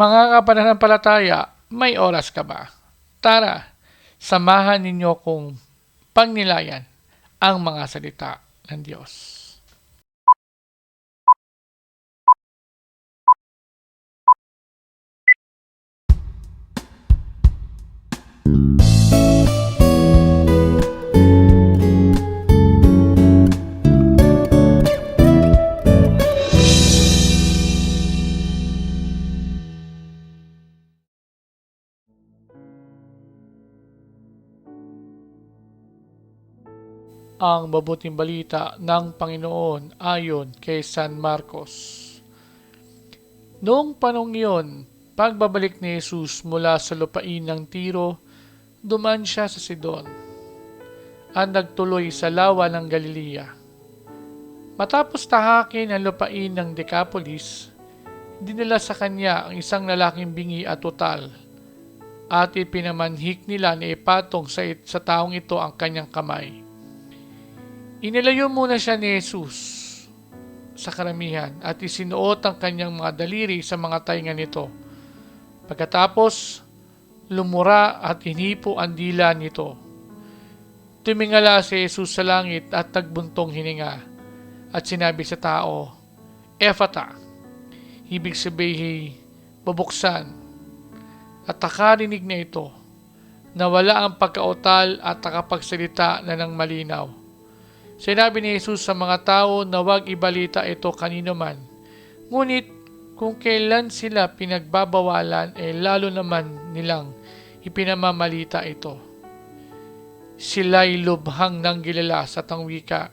Mga kapananampalataya, may oras ka ba? Tara, samahan ninyo kong pagnilayan ang mga salita ng Diyos. Ang mabuting balita ng Panginoon ayon kay San Marcos. Noong panong iyon, pagbabalik ni Jesus mula sa lupain ng Tiro, duman siya sa Sidon at nagtuloy sa lawa ng Galilea. Matapos tahakin ang lupain ng Decapolis, dinala sa kanya ang isang lalaking bingi at tutal at ipinamanhik nila ni ipatong sa, sa taong ito ang kanyang kamay. Inilayo muna siya ni Jesus sa karamihan at isinuot ang kanyang mga daliri sa mga tainga nito. Pagkatapos, lumura at hinipo ang dila nito. Tumingala si Jesus sa langit at tagbuntong hininga at sinabi sa tao, Ephata, ibig sabihin, bubuksan. At nakarinig na ito, nawala ang pagkautal at nakapagsalita na ng malinaw Sinabi ni Jesus sa mga tao na huwag ibalita ito kanino man. Ngunit kung kailan sila pinagbabawalan, eh lalo naman nilang ipinamamalita ito. Sila'y lubhang ng gilala sa tangwika.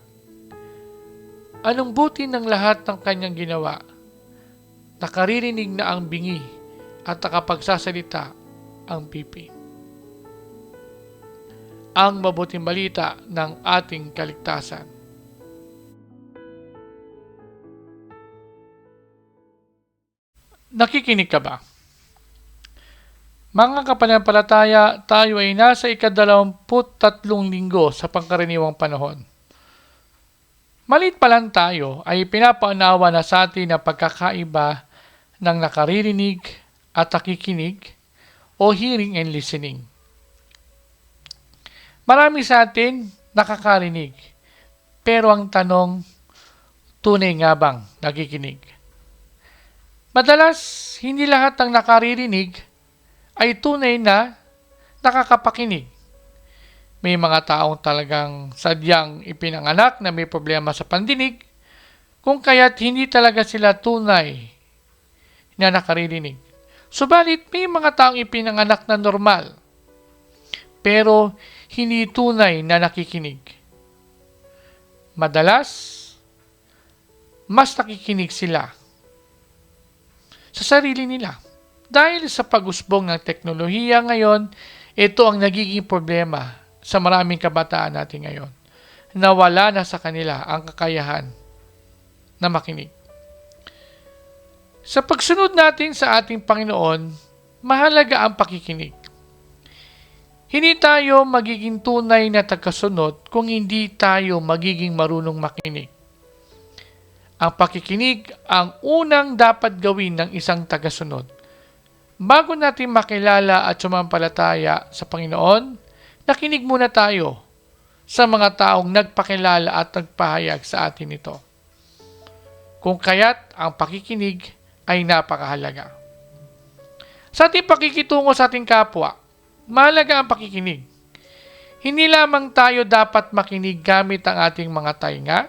Anong buti ng lahat ng kanyang ginawa? Nakaririnig na ang bingi at nakapagsasalita ang pipi ang mabuting balita ng ating kaligtasan. Nakikinig ka ba? Mga kapanampalataya, tayo ay nasa ikadalawamput tatlong linggo sa pangkaraniwang panahon. Malit pa lang tayo ay pinapaunawa na sa atin ang pagkakaiba ng nakaririnig at nakikinig o hearing and listening. Marami sa atin nakakarinig. Pero ang tanong, tunay nga bang nakikinig? Madalas, hindi lahat ng nakaririnig ay tunay na nakakapakinig. May mga taong talagang sadyang ipinanganak na may problema sa pandinig, kung kaya't hindi talaga sila tunay na nakaririnig. Subalit, may mga taong ipinanganak na normal, pero hindi tunay na nakikinig. Madalas, mas nakikinig sila sa sarili nila. Dahil sa pag-usbong ng teknolohiya ngayon, ito ang nagiging problema sa maraming kabataan natin ngayon. Nawala na sa kanila ang kakayahan na makinig. Sa pagsunod natin sa ating Panginoon, mahalaga ang pakikinig. Hindi tayo magiging tunay na tagasunod kung hindi tayo magiging marunong makinig. Ang pakikinig ang unang dapat gawin ng isang tagasunod. Bago natin makilala at sumampalataya sa Panginoon, nakinig muna tayo sa mga taong nagpakilala at nagpahayag sa atin ito. Kung kaya't ang pakikinig ay napakahalaga. Sa ating pakikitungo sa ating kapwa, Mahalaga ang pakikinig. Hindi lamang tayo dapat makinig gamit ang ating mga tainga,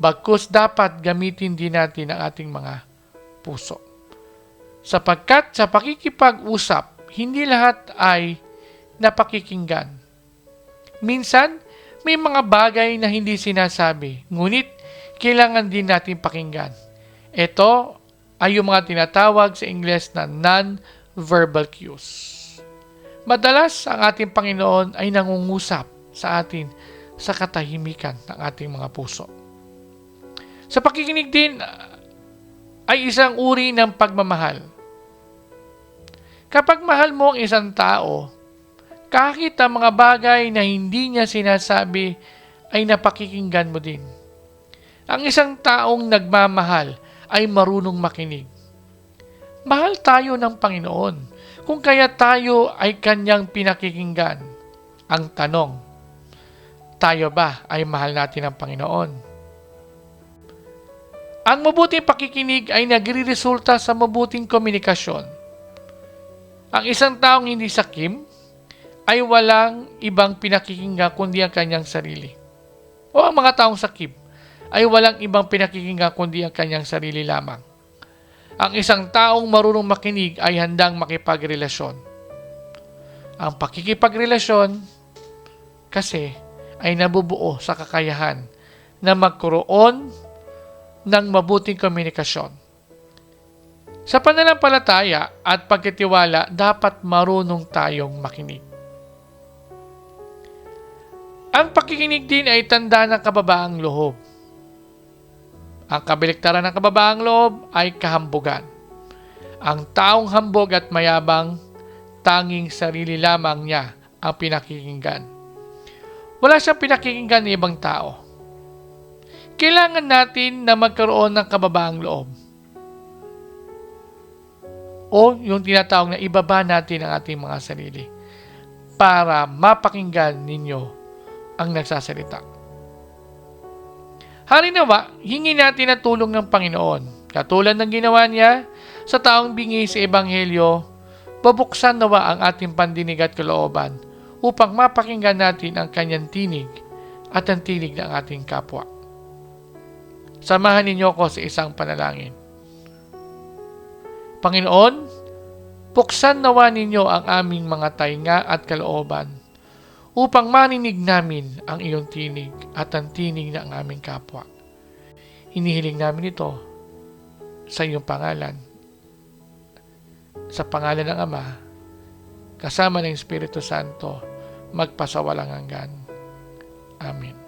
bagkus dapat gamitin din natin ang ating mga puso. Sapagkat sa pakikipag-usap, hindi lahat ay napakikinggan. Minsan, may mga bagay na hindi sinasabi, ngunit kailangan din natin pakinggan. Ito ay yung mga tinatawag sa Ingles na non-verbal cues. Madalas ang ating Panginoon ay nangungusap sa atin sa katahimikan ng ating mga puso. Sa pakikinig din ay isang uri ng pagmamahal. Kapag mahal mo ang isang tao, kahit ang mga bagay na hindi niya sinasabi ay napakikinggan mo din. Ang isang taong nagmamahal ay marunong makinig. Mahal tayo ng Panginoon. Kung kaya tayo ay kanyang pinakikinggan. Ang tanong, tayo ba ay mahal natin ng Panginoon? Ang mabuting pakikinig ay nagre-resulta sa mabuting komunikasyon. Ang isang taong hindi sakim ay walang ibang pinakikinggan kundi ang kanyang sarili. O ang mga taong sakip ay walang ibang pinakikinggan kundi ang kanyang sarili lamang. Ang isang taong marunong makinig ay handang makipagrelasyon. Ang pakikipagrelasyon kasi ay nabubuo sa kakayahan na magkaroon ng mabuting komunikasyon. Sa pananampalataya at pagkitiwala, dapat marunong tayong makinig. Ang pakikinig din ay tanda ng kababaang loob. Ang kabaliktaran ng kababaang loob ay kahambugan. Ang taong hambog at mayabang, tanging sarili lamang niya ang pinakikinggan. Wala siyang pinakikinggan ng ibang tao. Kailangan natin na magkaroon ng kababaang loob. O yung tinatawag na ibaba natin ang ating mga sarili para mapakinggan ninyo ang nagsasalita. Harinawa, hingi natin ang tulong ng Panginoon. Katulad ng ginawa niya sa taong bingi sa Ebanghelyo, babuksan nawa ang ating pandinig at kalooban upang mapakinggan natin ang kanyang tinig at ang tinig ng ating kapwa. Samahan ninyo ako sa isang panalangin. Panginoon, buksan nawa ninyo ang aming mga tainga at kalooban upang maninig namin ang iyong tinig at ang tinig ng aming kapwa. Hinihiling namin ito sa iyong pangalan. Sa pangalan ng Ama, kasama ng Espiritu Santo, magpasawalang hanggan. Amen.